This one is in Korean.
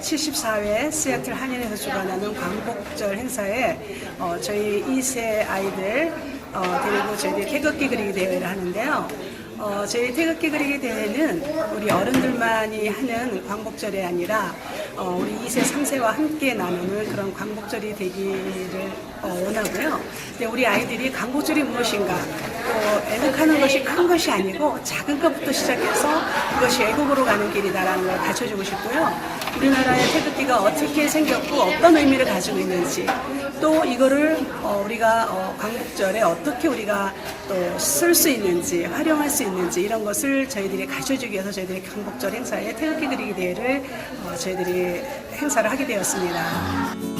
제74회 시애틀 한인에서 주관하는 광복절 행사에 어, 저희 2세 아이들 어, 데리고 저희들이 태극기 그리기 대회를 하는데요. 어, 저희 태극기 그리기 대회는 우리 어른들만이 하는 광복절이 아니라 어, 우리 2세, 3세와 함께 나누는 그런 광복절이 되기를 어, 원하고요. 근데 우리 아이들이 광복절이 무엇인가 또 애국하는 것이 큰 것이 아니고 작은 것부터 시작해서 그것이 애국으로 가는 길이다라는 걸 가르쳐주고 싶고요. 우리나라의 태극기가 어떻게 생겼고 어떤 의미를 가지고 있는지 또 이거를 어, 우리가 어, 광복절에 어떻게 우리가 또 쓸 수 있는지 활용할 수 있는지 이런 것을 저희들이 가르쳐주기 위해서 저희들이 광복절 행사에 태극기 그리기 대회를 어, 저희들이 행사를 하게 되었습니다.